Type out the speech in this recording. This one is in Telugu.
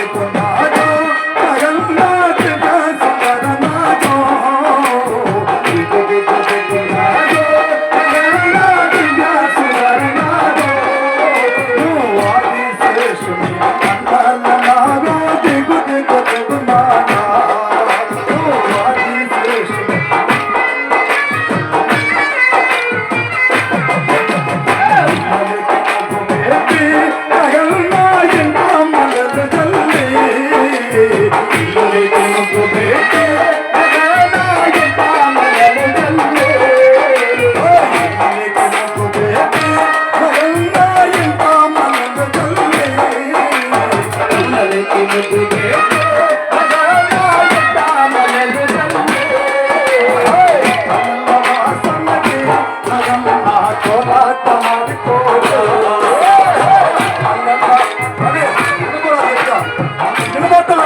Bye. నిలబడతా